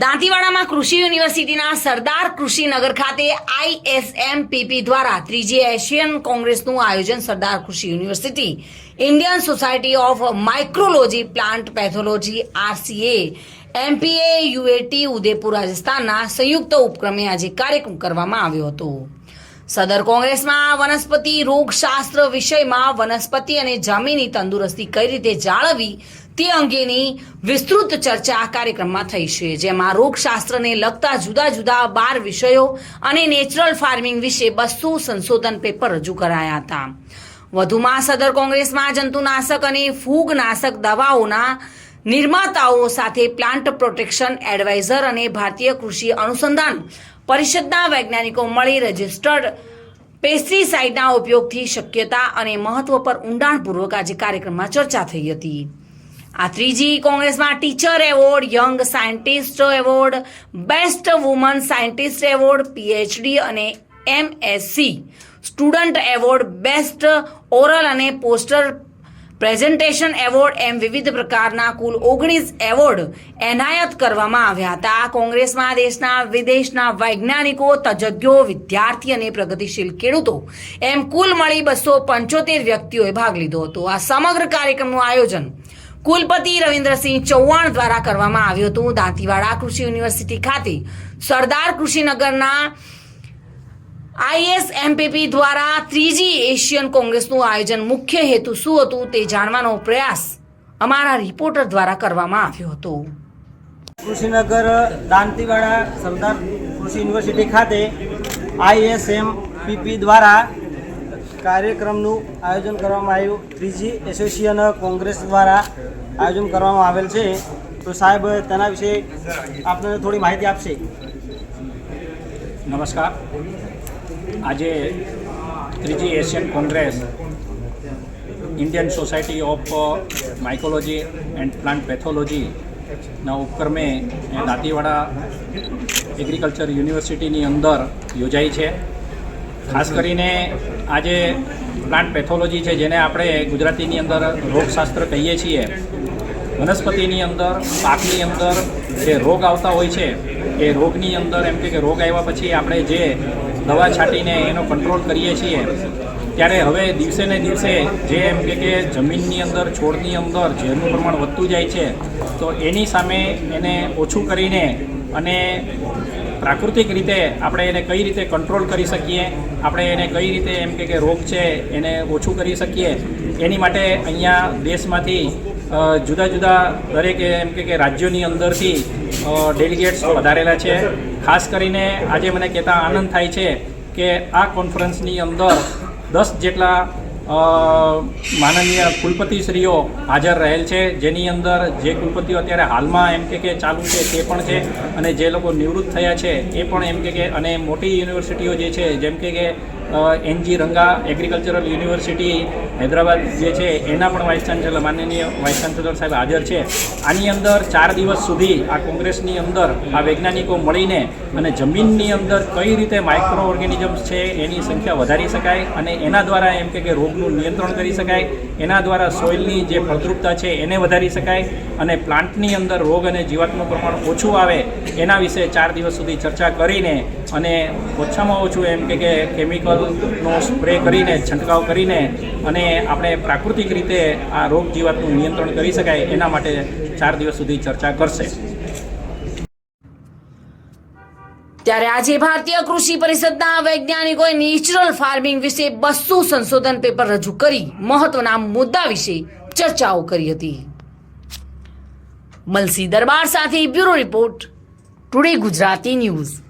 દાંતીવાડામાં કૃષિ યુનિવર્સિટીના સરદાર કૃષિ નગર ખાતે આઈએસએમપીપી દ્વારા ત્રીજી એશિયન કોંગ્રેસનું આયોજન Sardar Krishi university, Indian society of mycology plant pathology, RCA, MPA, UAT Udaipur રાજસ્થાનના સંયુક્ત ઉપક્રમે આજે કાર્યક્રમ કરવામાં આવ્યો હતો. સદર કોંગ્રેસમાં વનસ્પતિ રોગશાસ્ત્ર વિષયમાં વનસ્પતિ અને જમીનની તંદુરસ્તી કઈ રીતે જાળવવી તે અંગેની વિસ્તૃત ચર્ચા આ કાર્યક્રમમાં થઈ છે, જેમાં રોગશાસ્ત્રને લગતા જુદા જુદા બાર વિષયો અને નેચરલ ફાર્મિંગ વિશે બસો સંશોધન પેપર રજૂ કરાયા હતા. વધુમાં સદર કોંગ્રેસમાં જંતુનાશક અને ફૂગનાશક દવાઓના નિર્માતાઓ સાથે પ્લાન્ટ પ્રોટેક્શન એડવાઇઝર અને ભારતીય કૃષિ અનુસંધાન પરિષદના વૈજ્ઞાનિકો મળી રજિસ્ટર્ડ પેસ્ટિસાઇડના ઉપયોગથી શક્યતા અને મહત્વ પર ઊંડાણપૂર્વક આજે કાર્યક્રમમાં ચર્ચા થઈ હતી. આ ત્રીજી કોંગ્રેસમાં teacher award, young scientist award, best woman scientist award, PhD અને MSc. Student award, best oral અને પોસ્ટર પ્રેઝન્ટેશન એવોર્ડ એમ વિવિધ પ્રકારના કુલ ઓગણીસ એવોર્ડ એનાયત કરવામાં આવ્યા હતા. આ કોંગ્રેસમાં દેશના, વિદેશના વૈજ્ઞાનિકો, તજજ્ઞો, વિદ્યાર્થી અને પ્રગતિશીલ ખેડૂતો એમ કુલ મળી બસો પંચોતેર વ્યક્તિઓએ ભાગ લીધો હતો. આ સમગ્ર કાર્યક્રમનું આયોજન કુલપતિ રવિન્દ્રસિંહ ચૌહાણ દ્વારા કરવામાં આવ્યું હતું. દાંતીવાડા કૃષિ યુનિવર્સિટી ખાતે સરદાર કૃષિનગરના આઈએસએમપીપી દ્વારા ત્રીજી એશિયન કોંગ્રેસનું આયોજન મુખ્ય હેતુ શું હતું તે જાણવાનો પ્રયાસ અમારા રિપોર્ટર દ્વારા કરવામાં આવ્યો હતો. કૃષિનગર, દાંતીવાડા, સરદાર કૃષિ યુનિવર્સિટી ખાતે આઈએસએમપીપી દ્વારા કાર્યક્રમનું આયોજન કરવામાં આવ્યું. ત્રીજી એસોસિએશન કોંગ્રેસ દ્વારા આયોજન કરવામાં આવેલ છે. તો સાહેબ, તેના વિશે આપને થોડી માહિતી આપશે? નમસ્કાર. આજે ત્રીજી Asian congress Indian society of mycology and plant પેથોલોજીના ઉપક્રમે દાંતીવાડા એગ્રીકલ્ચર યુનિવર્સિટીની અંદર યોજાઈ છે. ખાસ કરીને આજે પ્લાન્ટ પેથોલોજી છે, જેને આપણે ગુજરાતીની અંદર રોગશાસ્ત્ર કહીએ છીએ, વનસ્પતિની અંદર, પાકની અંદર જે રોગ આવતા હોય છે, એ રોગની અંદર એમ કે રોગ આવ્યા પછી આપણે જે દવા છાંટીને એનો કંટ્રોલ કરીએ છીએ, ત્યારે હવે દિવસે ને દિવસે જે એમ કે કે જમીનની અંદર, છોડની અંદર ઝેરનું પ્રમાણ વધતું જાય છે, તો એની સામે એને ઓછું કરીને અને પ્રાકૃતિક રીતે આપણે એને કઈ રીતે કંટ્રોલ કરી શકીએ, આપણે એને કઈ રીતે એમ કે રોગ છે એને ઓછું કરી શકીએ, એની માટે અહીંયા દેશમાંથી જુદા જુદા દરેક એમ કે રાજ્યોની અંદરથી ડેલિગેટ્સ વધારેલા છે. ખાસ કરીને આજે મને કહેતા આનંદ થાય છે કે આ કોન્ફરન્સની અંદર દસ જેટલા માનનીય કુલપતિશ્રીઓ હાજર રહેલ છે. જેની અંદર જે કુલપતિઓ અત્યારે હાલમાં એમ કે ચાલુ છે તે પણ છે અને જે લોકો નિવૃત્ત થયા છે એ પણ એમ કે અને મોટી યુનિવર્સિટીઓ જે છે જેમ કે NG Ranga agricultural university Hyderabad જે છે, એના પણ વાઇસ ચાન્સેલર, માનનીય વાઇસ ચાન્સેલર સાહેબ હાજર છે. આની અંદર ચાર દિવસ સુધી આ કોંગ્રેસની અંદર આ વૈજ્ઞાનિકો મળીને અને જમીનની અંદર કઈ રીતે માઇક્રો ઓર્ગેનિઝમ્સ છે એની સંખ્યા વધારી શકાય અને એના દ્વારા એમ કે રોગનું નિયંત્રણ કરી શકાય, એના દ્વારા સોઇલની જે ફળદ્રુપતા છે એને વધારી શકાય અને પ્લાન્ટની અંદર રોગ અને જીવાતનું પ્રમાણ ઓછું આવે એના વિશે ચાર દિવસ સુધી ચર્ચા કરીને અને ઓછામાં ઓછું એમ કે કેમિકલનો સ્પ્રે કરીને, છંટકાવ કરીને અને આપણે પ્રાકૃતિક રીતે આ રોગ જીવાતનું નિયંત્રણ કરી શકાય એના માટે ચાર દિવસ સુધી ચર્ચા કરશે. ત્યારે આજે ભારતીય કૃષિ પરિષદના વૈજ્ઞાનિકોએ નેચરલ ફાર્મિંગ વિશે બસો સંશોધન પેપર રજૂ કરી મહત્વના મુદ્દા વિશે ચર્ચાઓ કરી હતી. મલસી દરબાર સાથે bureau report, today Gujarati news.